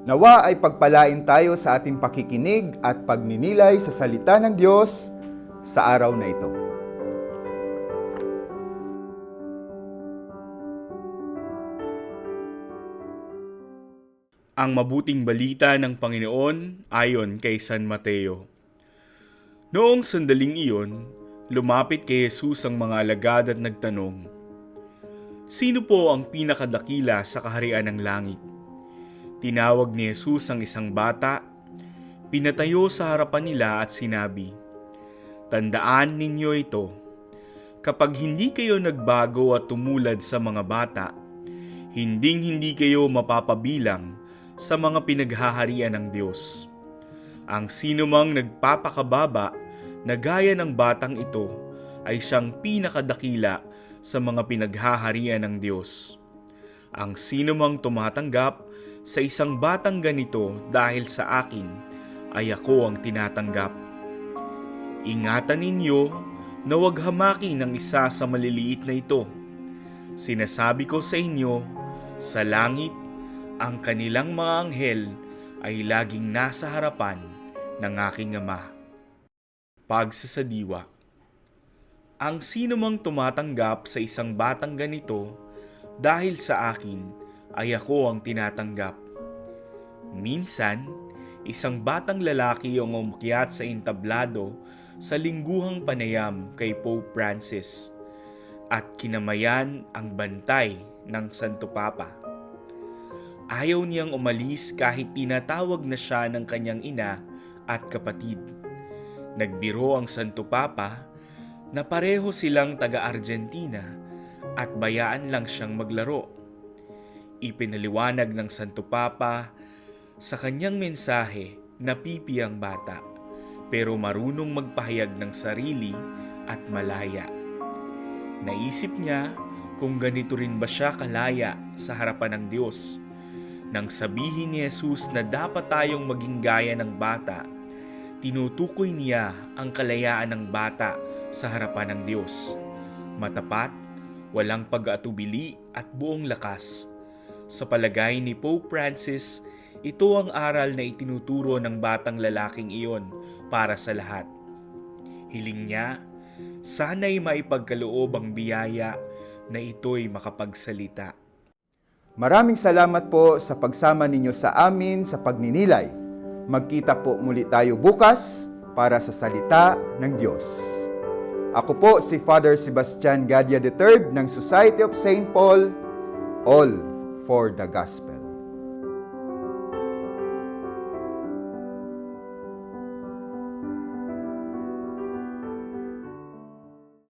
Nawa ay pagpalain tayo sa ating pakikinig at pagninilay sa salita ng Diyos sa araw na ito. Ang mabuting balita ng Panginoon ayon kay San Mateo. Noong sandaling iyon, lumapit kay Jesus ang mga alagad at nagtanong, Sino po ang pinakadakila sa kaharian ng langit? Tinawag ni Jesus ang isang bata, pinatayo sa harapan nila at sinabi, Tandaan ninyo ito, kapag hindi kayo nagbago at tumulad sa mga bata, hinding hindi kayo mapapabilang sa mga pinaghaharian ng Diyos. Ang sinumang nagpapakababa na gaya ng batang ito ay siyang pinakadakila sa mga pinaghaharian ng Diyos. Ang sinumang tumatanggap sa isang batang ganito dahil sa akin ay ako ang tinatanggap. Ingatan ninyo na huwag hamaki ng isa sa maliliit na ito. Sinasabi ko sa inyo, sa langit, ang kanilang mga anghel ay laging nasa harapan ng aking Ama. Pagsasadiwa Ang sino mang tumatanggap sa isang batang ganito dahil sa akin ay ako ang tinatanggap. Minsan, isang batang lalaki ang umakyat sa entablado sa lingguhang panayam kay Pope Francis at kinamayan ang bantay ng Santo Papa. Ayaw niyang umalis kahit tinatawag na siya ng kanyang ina at kapatid. Nagbiro ang Santo Papa na pareho silang taga-Argentina at bayaan lang siyang maglaro. Ipinaliwanag ng Santo Papa sa kanyang mensahe na pipi ang bata pero marunong magpahayag ng sarili at malaya. Naisip niya kung ganito rin ba siya kalaya sa harapan ng Diyos. Nang sabihin ni Jesus na dapat tayong maging gaya ng bata, tinutukoy niya ang kalayaan ng bata sa harapan ng Diyos. Matapat, walang pag-atubili at buong lakas. Sa palagay ni Pope Francis, ito ang aral na itinuturo ng batang lalaking iyon para sa lahat. Hiling niya, sana'y maipagkaloob ang biyaya na ito'y makapagsalita. Maraming salamat po sa pagsama ninyo sa amin sa pagninilay. Magkita po muli tayo bukas para sa salita ng Diyos. Ako po si Father Sebastian Gadia III ng Society of St. Paul, all for the Gospel.